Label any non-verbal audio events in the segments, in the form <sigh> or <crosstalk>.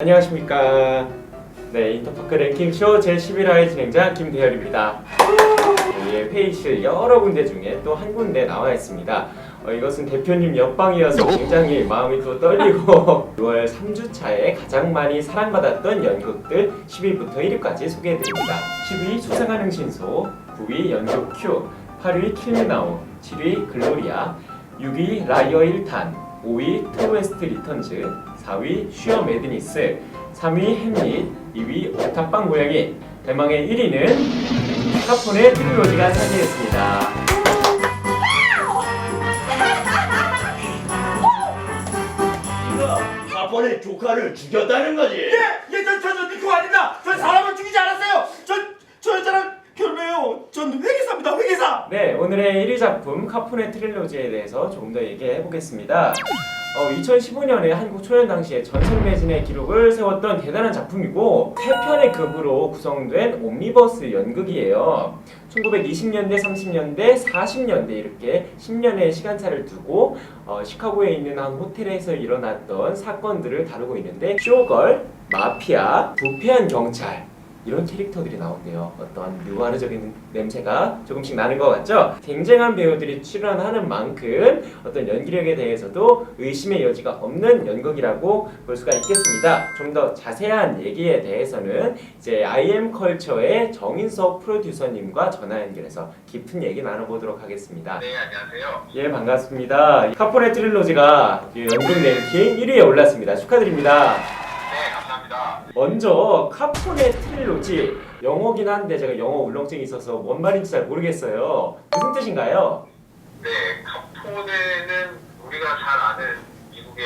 안녕하십니까. 네, 인터파크 랭킹쇼 제11화의 진행자 김대열입니다. 저희의 회의실 여러 군데 중에 또 한 군데 나와 있습니다. 어, 이것은 대표님 옆방이어서 굉장히 마음이 또 떨리고 <laughs> 6월 3주차에 가장 많이 사랑받았던 연극들 10위부터 1위까지 소개해드립니다. 10위 수상하는 신소, 9위 연극 큐, 8위 킬미나우, 7위 글로리아, 6위 라이어 1탄, 5위 트루웨스트 리턴즈, 4위 슈어 매드니스, 3위 햄릿, 2위 옥탑방 고양이, 대망의 1위는 카폰의 트릴로지가 차지했습니다. 네가 가번의 조카를 죽였다는 거지? 예, 예, 저, 저, 저, 그거 아닙니다. 저 사람을 죽이지 않았어요. 저, 저 여자랑 결혼해요. 전 회계사. 네, 오늘의 1위 작품 카폰의 트릴로지에 대해서 조금 더 얘기해 보겠습니다. 어, 2015년에 한국 초연 당시에 전설 매진의 기록을 세웠던 대단한 작품이고 세 편의 극으로 구성된 옴니버스 연극이에요. 1920년대, 30년대, 40년대 이렇게 10년의 시간차를 두고 어, 시카고에 있는 한 호텔에서 일어났던 사건들을 다루고 있는데 쇼걸, 마피아, 부패한 경찰 이런 캐릭터들이 나온대요. 어떤 느와르적인 냄새가 조금씩 나는 것 같죠? 쟁쟁한 배우들이 출연하는 만큼 어떤 연기력에 대해서도 의심의 여지가 없는 연극이라고 볼 수가 있겠습니다. 좀 더 자세한 얘기에 대해서는 이제 IM 컬처의 정인석 프로듀서님과 전화 연결해서 깊은 얘기 나눠보도록 하겠습니다. 네, 안녕하세요. 예, 반갑습니다. 카포네 트릴로지가 연극 랭킹 1위에 올랐습니다. 축하드립니다. 먼저 카포네 트릴로지 영어긴 한데 제가 영어 울렁증이 있어서 뭔 말인지 잘 모르겠어요. 무슨 뜻인가요? 네, 카포네는 우리가 잘 아는 미국의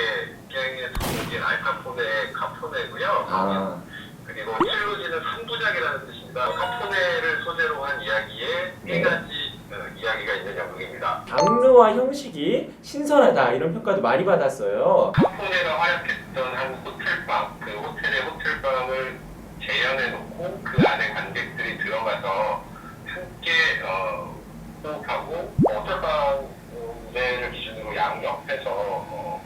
갱의 성우인 알카포네 카포네고요. 아, 그리고 트릴로지는 3부작이라는 뜻입니다. 카포네를 소재로 한 이야기에 네. 세 가지 어, 이야기가 있는 연극입니다. 장르와 형식이 신선하다 이런 평가도 많이 받았어요. 카포네가 활약했던 한 호텔방, 그 호텔의 호텔방을 재현해 놓고 그 안에 관객들이 들어가서 함께 어, 호흡하고 호텔방 무대를 기준으로 양 옆에서 어,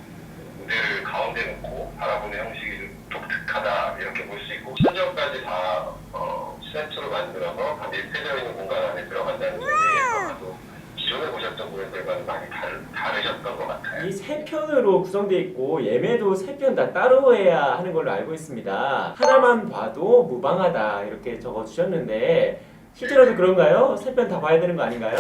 무대를 가운데 놓고 바라보는 형식이 독특하다 이렇게 볼 수 있고 신전까지 다 어, 센트로 만 들어서 다 밀폐되어 있는 공간 안에 들어간다는 아마도 기존에 보셨던 공연들과는 많이 다르, 다르셨던 것 같아요. 이 세 편으로 구성되어 있고 예매도 세 편 다 따로 해야 하는 걸로 알고 있습니다. 하나만 봐도 무방하다 이렇게 적어주셨는데 실제로도 그런가요? 세 편 다 봐야 되는 거 아닌가요?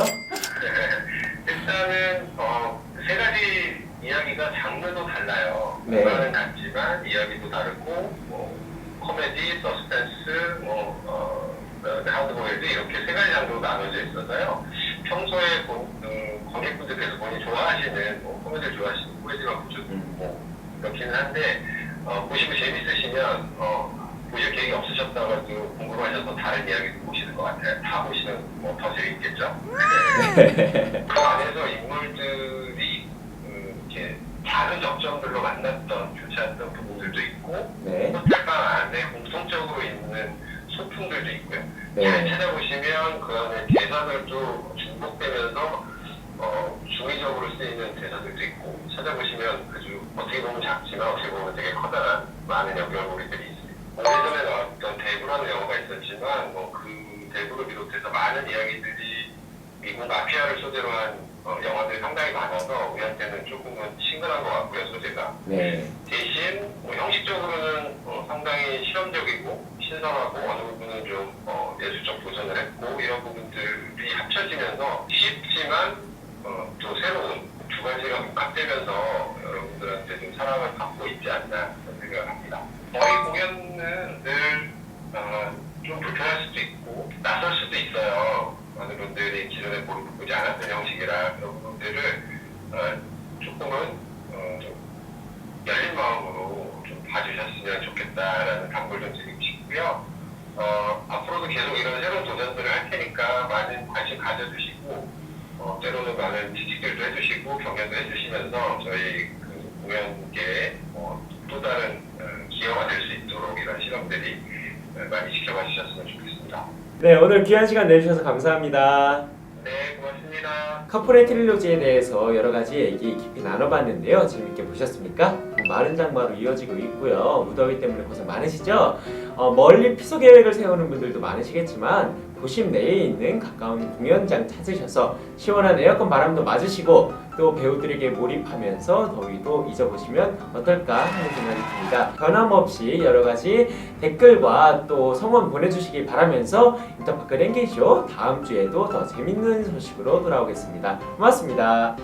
일단은 어, 세 가지 이야기가 장르도 달라요. 네. 문화는 같지만 이야기도 다르고 뭐 코미디, 서스펜스, 뭐 어, 그다음에 하드보일드 이렇게 세 가지 장르로 나눠져 있어서요. 평소에 본, 음, 관객분들께서 본인이 좋아하시는 뭐 코미디를 좋아하시는 코미디가 보셔도 뭐 그렇기는 한데 어, 보시고 재밌으시면 어, 보실 계획이 없으셨다가도 궁금하셔서 다른 이야기도 보시는 것 같아요. 다 보시면 뭐 더 재밌겠죠. <laughs> 그 안에서 인물들이 음, 이렇게 다른 접점들로 만났던 교차했던 부분들도 있고 네. 호텔방 안에 공통적으로 있는 소품들도 있고요. 잘 네. 찾아보시면 그 안에 대사들 도 중복되면서 어, 중의적으로 쓰이는 대사들도 있고 찾아보시면 아주 어떻게 보면 작지만 어떻게 보면 되게 커다란 많은 연결고리들이 있습니다. 오래전에 나왔던 대구라는 영화가 있었지만 뭐 그 대구를 비롯해서 많은 이야기들이 미국 마피아를 소재로 한 어, 영화들이 상당히 많아서 우리한테는 조금은 친근한 것 같고요 소재가. 네. 대신 뭐 형식적으로는 어, 상당히 실험적이고 신선하고 어느 부분은 좀 어, 예술적 도전을 했고 이런 부분들이 합쳐지면서 쉽지만 어, 또 새로운 두 가지가 복합되면서 여러분들한테 좀 사랑을 받고 있지 않나 생각을 합니다. 저희 공연은 늘 어, 좀 불편할 수도 있고 낯설 수도 있어요. 많은 분들이 기존에 보- 보지 않았던 형식이라 그런 부분들을 어, 조금은 어, 좀 열린 마음으로 좀 봐주셨으면 좋겠다라는 당부를 좀 드리고 싶고요. 어, 앞으로도 계속 이런 새로운 도전들을 할 테니까 많은 관심 가져주시고, 어, 때로는 많은 지식들도 해주시고, 경연도 해주시면서 저희 그 공연계에 어, 또 다른 어, 기여가 될 수 있도록 이런 실험들이 어, 많이 지켜봐 주셨으면 좋겠습니다. 네, 오늘 귀한 시간 내주셔서 감사합니다. 네, 고맙습니다. 트릴로지에 대해서 여러 가지 얘기 깊이 나눠봤는데요. 재밌게 보셨습니까? 마른 장마로 이어지고 있고요. 무더위 때문에 고생 많으시죠? 어, 멀리 피서 계획을 세우는 분들도 많으시겠지만 도심 내에 있는 가까운 공연장 찾으셔서 시원한 에어컨 바람도 맞으시고 또 배우들에게 몰입하면서 더위도 잊어보시면 어떨까 하는 생각이 듭니다. 변함없이 여러 가지 댓글과 또 성원 보내주시기 바라면서 인터파크 랭게쇼 다음 주에도 더 재밌는 소식으로 돌아오겠습니다. 고맙습니다.